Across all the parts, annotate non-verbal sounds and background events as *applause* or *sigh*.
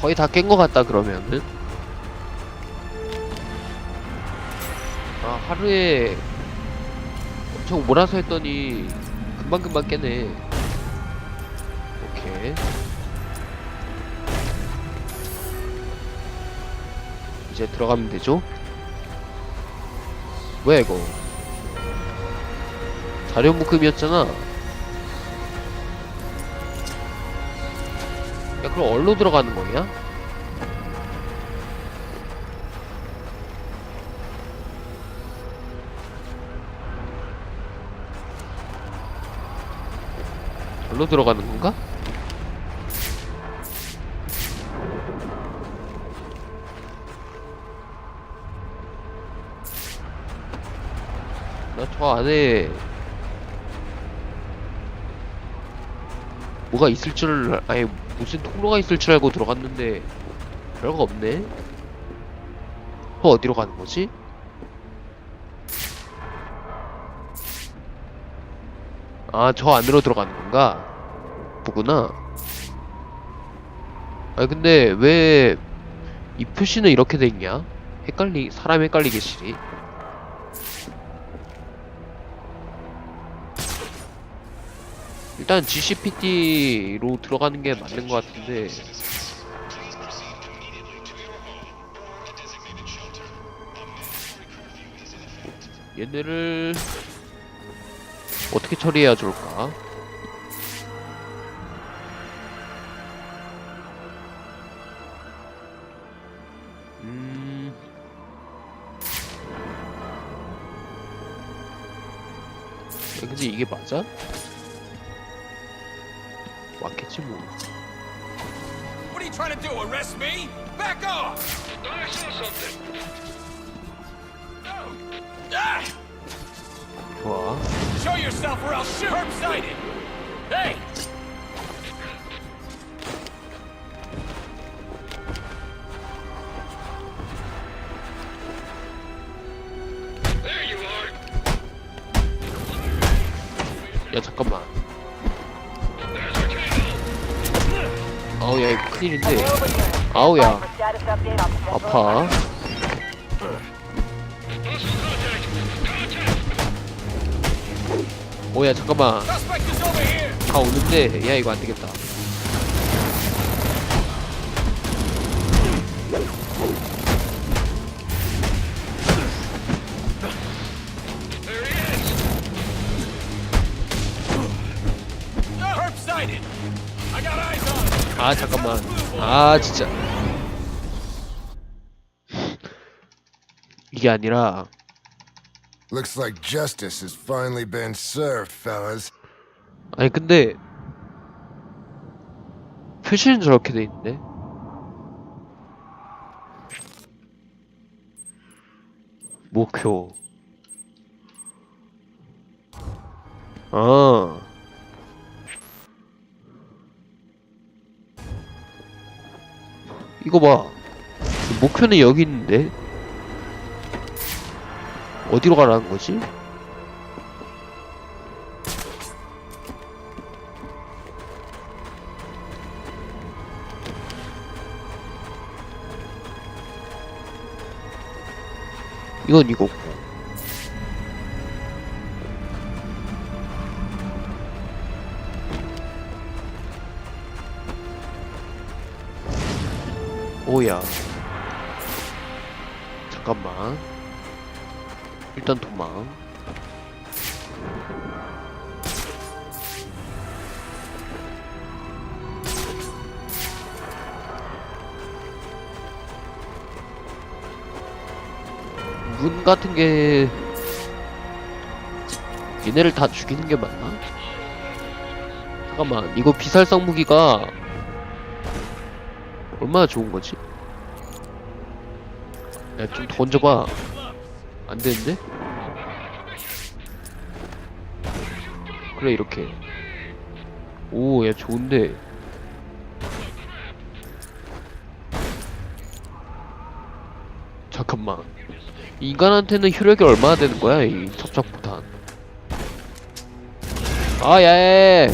거의 다 깬 것 같다 그러면은 아 하루에 엄청 몰아서 했더니 금방금방 깨네. 오케이. 이제 들어가면 되죠? 뭐야 이거? 자료 묶음이었잖아 야 그럼 얼로 들어가는 거냐? 절로 들어가는 건가? 나 저 안에 뭐가 있을 줄 아예 무슨 통로가 있을 줄 알고 들어갔는데 별거 없네. 어 어디로 가는 거지? 아 저 안으로 들어가는 건가? 보구나. 아 근데 왜 이 표시는 이렇게 돼 있냐? 헷갈리 사람 헷갈리게 시리. 일단 GCPT로 들어가는 게 맞는 것 같은데 얘네를 어떻게 처리해야 좋을까? 음... 야, 근데 이게 맞아? 맞겠지 뭐. What are you trying to do? Arrest me? Back off! I saw something. Ah! 좋아. Show yourself or I'll shoot! Herb sighted! Hey! 큰일인데. 아우야 아파. 오야 잠깐만. 다 오는데 야 이거 안 되겠다. 아 잠깐만. 아 진짜. 이게 아니라 Looks like justice has finally been served, fellas. 아니 근데 표시는 저렇게 돼 있는데. 목표. 아. 이거 봐. 목표는 여기 있는데. 어디로 가라는 거지? 이건 이거고. 오야. 잠깐만. 일단 도망. 문 같은 게 얘네를 다 죽이는 게 맞나? 잠깐만 이거 비살성 무기가 얼마나 좋은 거지? 야 좀 던져봐. 안 되는데? 그래 이렇게. 오 야 좋은데. 잠깐만. 인간한테는 효력이 얼마나 되는 거야 이 첩첩폭탄? 아 야 야 야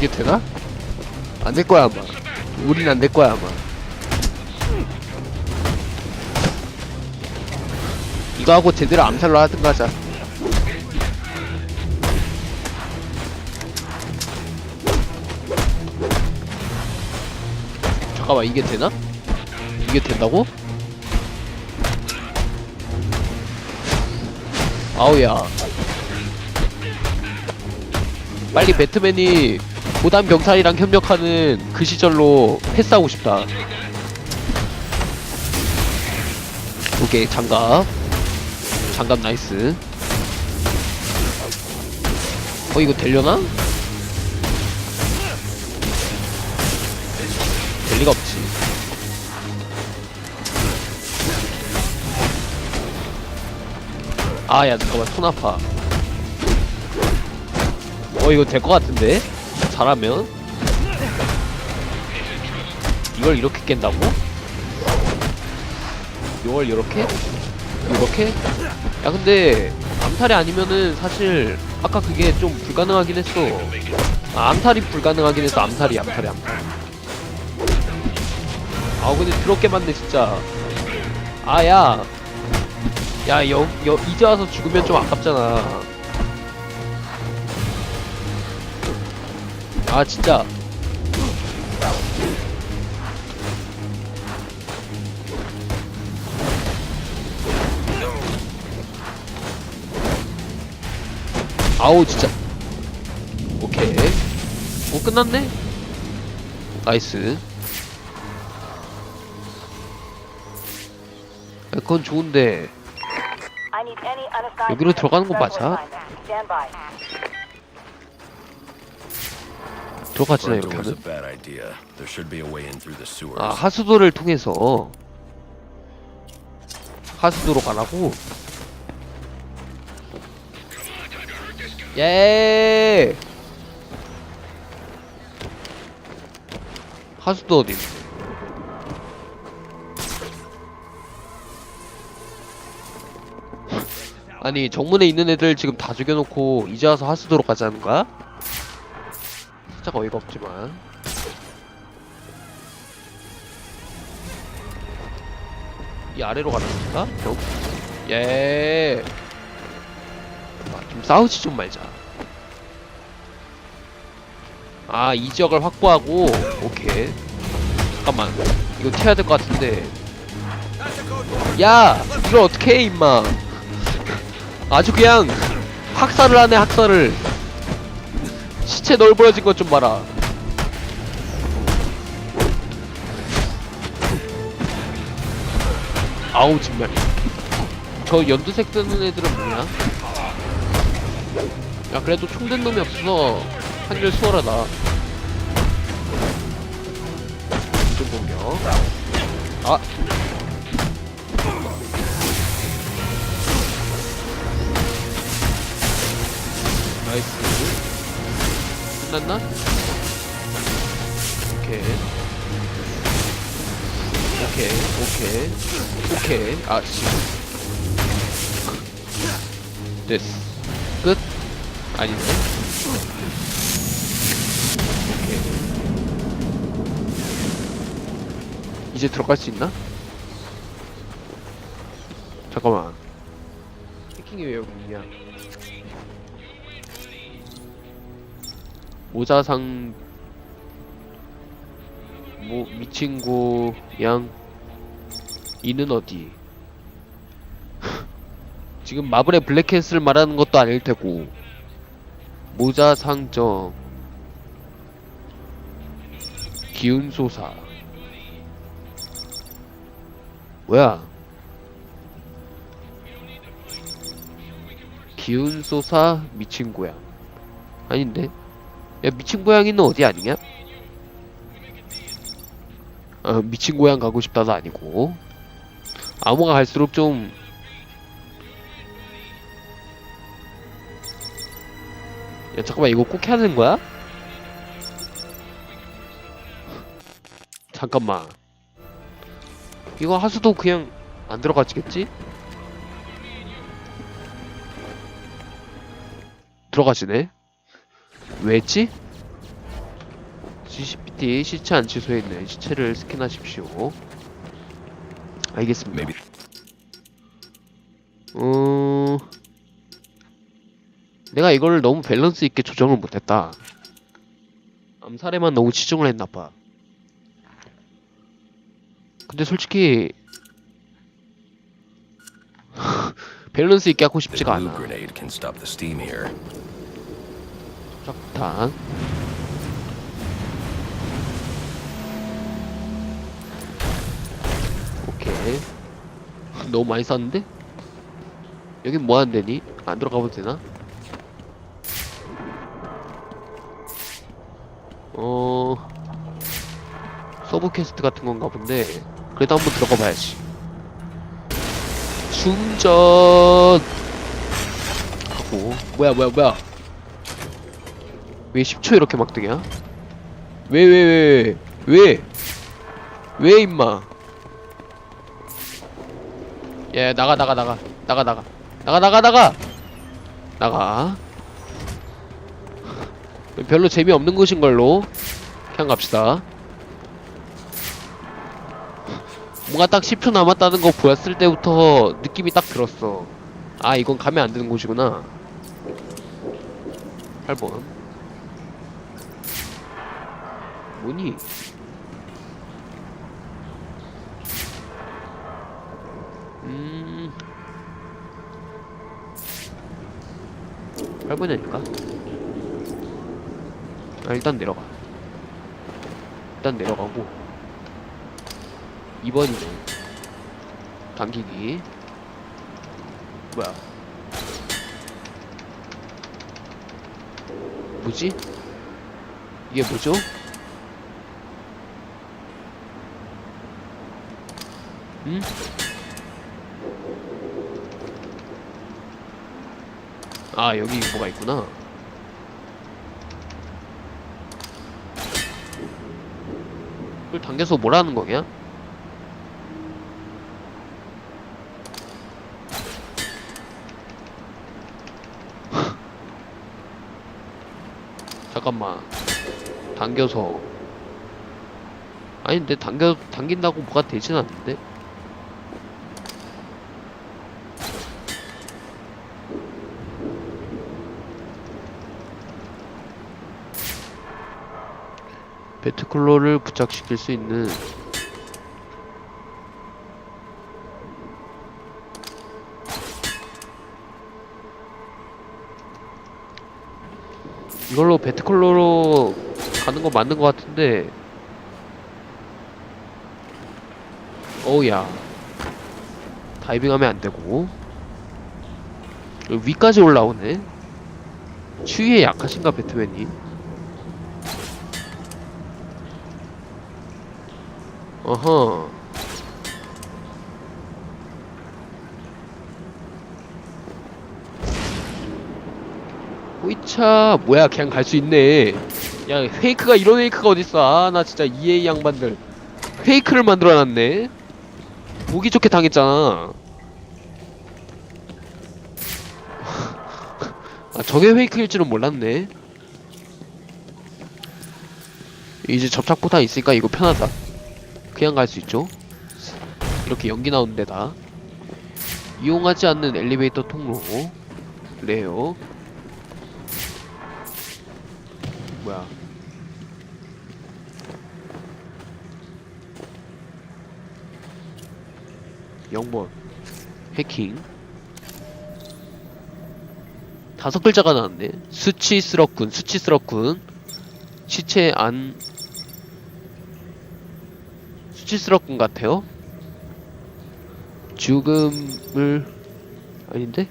이게 되나? 안 될 거야 아마 우린 안 될 거야 아마 이거 하고 제대로 암살로 하든가 하자 잠깐만 이게 되나? 이게 된다고? 아우야 빨리 배트맨이 고단 병사이랑 협력하는 그 시절로 패스하고 싶다. 오케이 장갑. 장갑 나이스. 어 이거 되려나? 될 리가 없지. 아야 잠깐만 손 아파. 어 이거 될 것 같은데 잘하면 이걸 이렇게 깬다고? 이걸 이렇게? 이렇게? 야 근데 암탈이 아니면은 사실 아까 그게 좀 불가능하긴 했어 아, 암탈이 불가능하긴 했어 암탈이 암탈이 암탈 아 근데 더럽게 맞네 진짜 아야 야, 여, 여, 이제 와서 죽으면 좀 아깝잖아. 아, 진짜. 아우, 진짜. 오케이. 오, 끝났네? 나이스. 야, 그건 좋은데. 여기로 들어가는 거 맞아? Front 이렇게 하면? 아 하수도를 통해서 하수도로 가라고? 예 하수도 어디? 아니 정문에 있는 애들 지금 다 죽여놓고 이제 와서 하수도로 가자는 거야? 살짝 어이가 없지만 이 아래로 가는 건가? 형? 예. 아, 좀 싸우지 좀 말자. 아, 이 지역을 확보하고, 오케이. 잠깐만. 이거 튀어야 될 것 같은데. 야! 이걸 어떻게 해, 임마. 아주 그냥, 학살을 하네, 학살을. 시체 널브러진 것 좀 봐라. 아우 정말. 저 연두색 쓰는 애들은 뭐야? 야 그래도 총된 놈이 없어서 한결 수월하다. 이쪽 공격. 아. 나이스 끝났나? 오케이. 오케이 오케이 오케이. 아씨. 됐어 끝? 아닌데 오케이. 이제 들어갈 수 있나? 잠깐만. 해킹이 왜 여기 있냐 모자상 뭐 미친구 양 이는 어디? *laughs* 지금 마블의 블랙캣을 말하는 것도 아닐 테고 모자 상점 기운소사 뭐야? 기운소사 미친 고양 아닌데? 야 미친 고양이는 어디 아니냐? 어, 미친 고향 가고 싶다도 아니고 암호가 갈수록 좀 야, 잠깐만, 이거 꼭 해야 되는 거야? 잠깐만. 이거 하수도 그냥 안 들어가지겠지? 들어가지네? 왜 했지? GCPT 시체 안치소에 있는 시체를 스캔하십시오. 알겠습니다. 어... 내가 이걸 너무 밸런스 있게 조정을 못했다. 암살에만 너무 치중을 했나봐. 근데 솔직히 *laughs* 밸런스 있게 하고 싶지가 않아. 적탄. 오케이. 너무 많이 썼는데? 여긴 뭐 하는 데니? 안 들어가봐도 되나? 어... 서브 퀘스트 같은 건가 본데 그래도 한번 들어가 봐야지 충전 하고 뭐야 뭐야 뭐야 왜 10초 이렇게 막 뜨냐? 왜왜 왜 왜? 왜? 임마? 야 나가 나가 나가. 나가 나가. 나가 나가 나가! 나가. 별로 재미없는 곳인 걸로 그냥 갑시다. 뭔가 딱 10초 남았다는 거 보였을 때부터 느낌이 딱 들었어. 아 이건 가면 안 되는 곳이구나. 8번 뭐니? 음... 8번이 아닐까? 아 일단 내려가 일단 내려가고 2번이네 당기기 뭐야 뭐지? 이게 뭐죠? 응? 아 여기 뭐가 있구나 그걸 당겨서 뭐라는 거냐? *laughs* 잠깐만 당겨서 아니 근데 당겨 당긴다고 뭐가 되진 않는데 배트쿨러를 부착시킬 수 있는 이걸로 배트쿨러로 가는 거 맞는 거 같은데. 어우야. 다이빙하면 안 되고. 여기 위까지 올라오네. 추위에 약하신가 배트맨이 어허. 호이차 뭐야 그냥 갈 수 있네. 야 페이크가 이런 페이크가 어딨어? 아 나 진짜 EA 양반들. 페이크를 만들어놨네. 보기 좋게 당했잖아. *laughs* 아 저게 페이크일 줄은 몰랐네. 이제 접착 포탄 있으니까 이거 편하다 그냥 갈 수 있죠? 이렇게 연기 나오는 데다. 이용하지 않는 엘리베이터 통로. 레어 뭐야. 영번. 해킹. 다섯 글자가 나왔네. 수치스럽군 수치스럽군. 시체 안 수치스럽군 같아요. 죽음을 아닌데?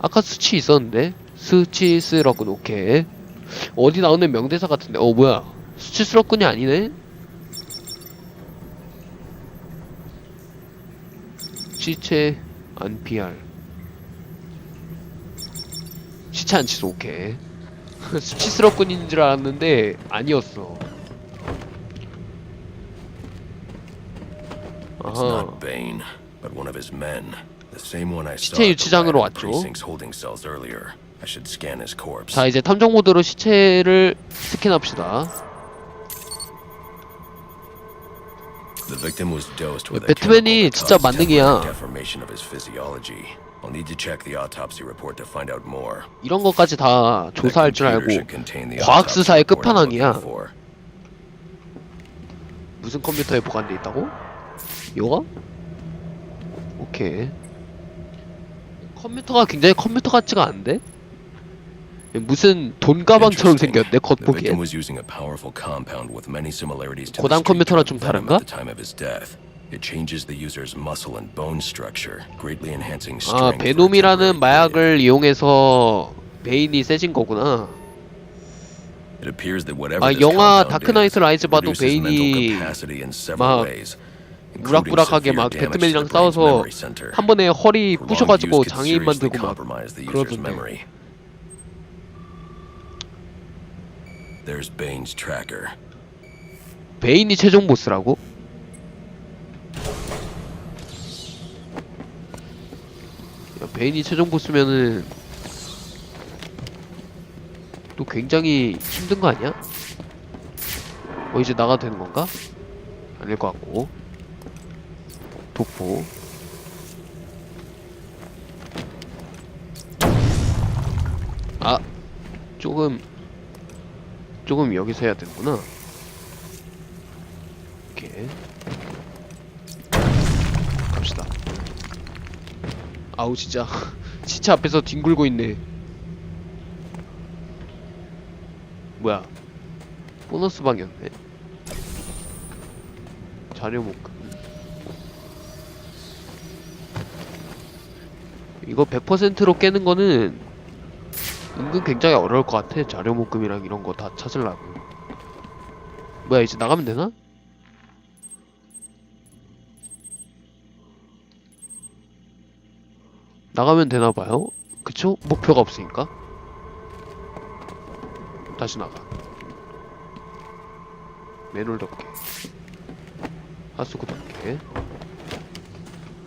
아까 수치 있었는데? 수치스럽군 오케이. 어디 나오는 명대사 같은데? 어 뭐야? 수치스럽군이 아니네? 시체 안 PR 시체 안 치소 오케이. *laughs* 수치스럽군인 줄 알았는데 아니었어 It's not Bane, but one of his men. The same one I saw. 시체 at the 유치장으로 Ryder 왔죠. precinct's holding cells earlier. I should scan his corpse. 자 이제 탐정 모드로 시체를 스캔합시다. The victim was dosed with a 배트맨이 chemical that 진짜 caused 만능이야. temporary deformation of his physiology. I'll need to check the autopsy report to find out more. 이런 것까지 다 조사할 줄 알고 과학 수사의 끝판왕이야. 무슨 컴퓨터에 보관돼 있다고? 이거? 오케이. 컴퓨터가 굉장히 컴퓨터 같지가 않은데? 무슨 돈 가방처럼 생겼네 the street 컴퓨터랑 좀 다른가? It changes the user's muscle and bone structure, greatly enhancing 아 strength. a 베놈이라는. 마약을 이용해서 베인이 세진 거구나. It appears that whatever 아, 영화 다크 나이트 라이즈 봐도 베인이 막 severe 막 배트맨이랑 싸워서. 한 번에 허리 부셔가지고 장애인 만들고 막 그러던데. memory. There's Bane's tracker. 베인이 최종 보스라고? 야, 베인이 최종 보스면은 또 굉장히 힘든 거 아니야? 어 이제 나가도 되는 건가? 아닐 것 같고 독보 아 조금 조금 여기서 해야 되는구나. 이렇게 갑시다. 아우 진짜. *laughs* 시체 앞에서 뒹굴고 있네. 뭐야? 보너스 방이었네? 자료 목금 이거 100%로 깨는 거는 은근 굉장히 어려울 것 같아. 자료 목금이랑 이런 거 다 찾으려고. 뭐야 이제 나가면 되나? 나가면 되나봐요. 그쵸? 목표가 없으니까. 다시 나가. 매놀 덮개. 하수구 덮개.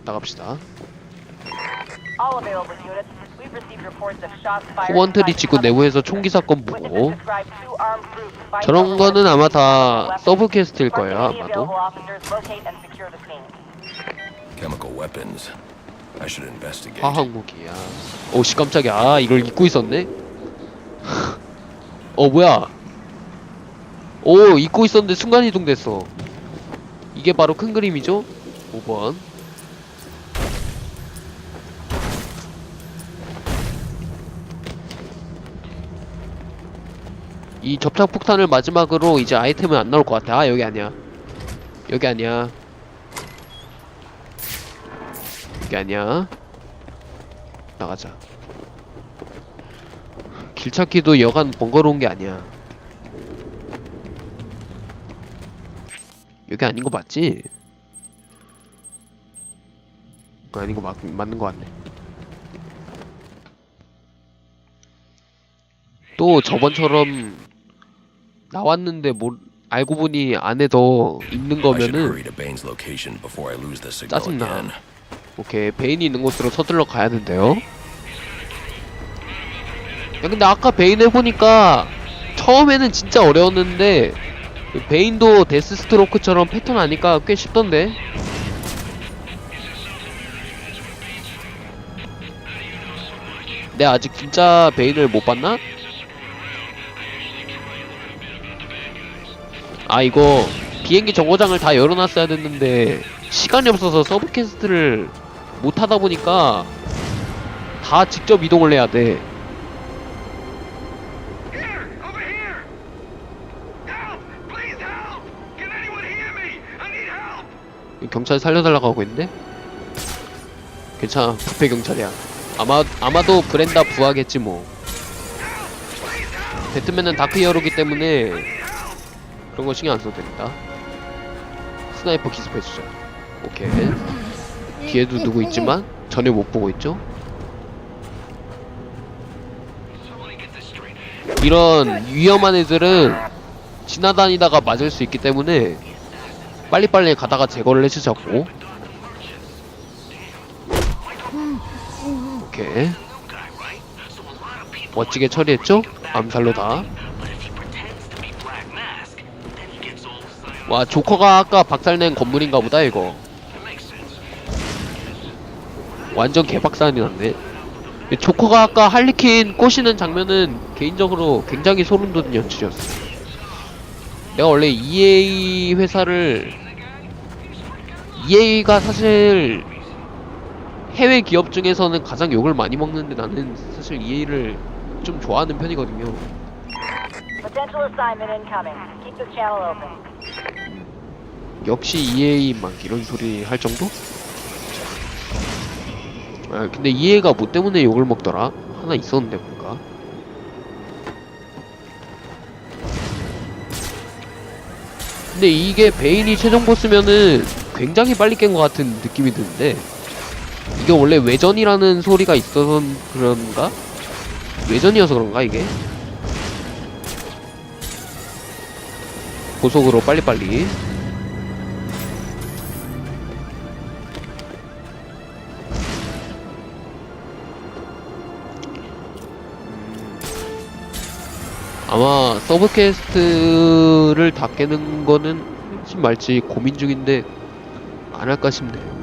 나갑시다 지구 the 내부에서 총기 사건 보고 저런 거는 아마 다 weapons. 서브 퀘스트일 any 아마도 available officers locate and secure the scene. Chemical weapons. I should investigate. 화학 무기야 오씨 깜짝이야 아 이걸 잊고 있었네 어 뭐야 오 잊고 있었는데 순간이동 됐어 이게 바로 큰 그림이죠 5번 이 접착 폭탄을 마지막으로 이제 아이템은 안 나올 것 같아. 아 여기 아니야. 여기 아니야. 여기 아니야. 나가자. 길 찾기도 여간 번거로운 게 아니야. 여기 아닌 거 맞지? 아닌 거 맞, 맞는 거 같네. 또 저번처럼 나왔는데 뭐 알고 보니 안에 더 있는 거면은 짜증나. 오케이 베인이 있는 곳으로 서둘러 가야 된대요 야 근데 아까 베인 해보니까 처음에는 진짜 어려웠는데 그 베인도 데스스트로크처럼 패턴 아니까 꽤 쉽던데 내가 아직 진짜 베인을 못 봤나? 아 이거 비행기 정거장을 다 열어놨어야 됐는데 시간이 없어서 서브 캐스트를 못 하다 보니까 다 직접 이동을 해야 돼. 경찰 살려달라고 하고 있는데? 괜찮아, 부패 경찰이야. 아마 아마도 브렌다 부하겠지 뭐. 배트맨은 다크 히어로기 때문에 그런 거 신경 안 써도 됩니다. 스나이퍼 기습해 주자. 오케이. 뒤에도 누구 있지만 전혀 못 보고 있죠? 이런 위험한 애들은 지나다니다가 맞을 수 있기 때문에 빨리빨리 가다가 제거를 해주자고 오케이 멋지게 처리했죠? 암살로 다 와 조커가 아까 박살낸 건물인가 보다 이거 완전 개박살이 났네 조커가 아까 할리퀸 꼬시는 장면은 개인적으로 굉장히 소름 돋는 연출이었어 내가 원래 EA 회사를 EA가 사실 해외 기업 중에서는 가장 욕을 많이 먹는데 나는 사실 EA를 좀 좋아하는 편이거든요 Potential assignment incoming. Keep the channel open. 역시 EA 막 이런 소리 할 정도? 아 근데 EA가 뭐 때문에 욕을 먹더라? 하나 있었는데 뭔가 근데 이게 베인이 최종 보스면은 굉장히 빨리 깬 것 같은 느낌이 드는데 이게 원래 외전이라는 소리가 있어서 그런가? 외전이어서 그런가 이게? 고속으로 빨리빨리 아마 서브캐스트를 다 깨는 거는 할지 말지 고민 중인데 안 할까 싶네요.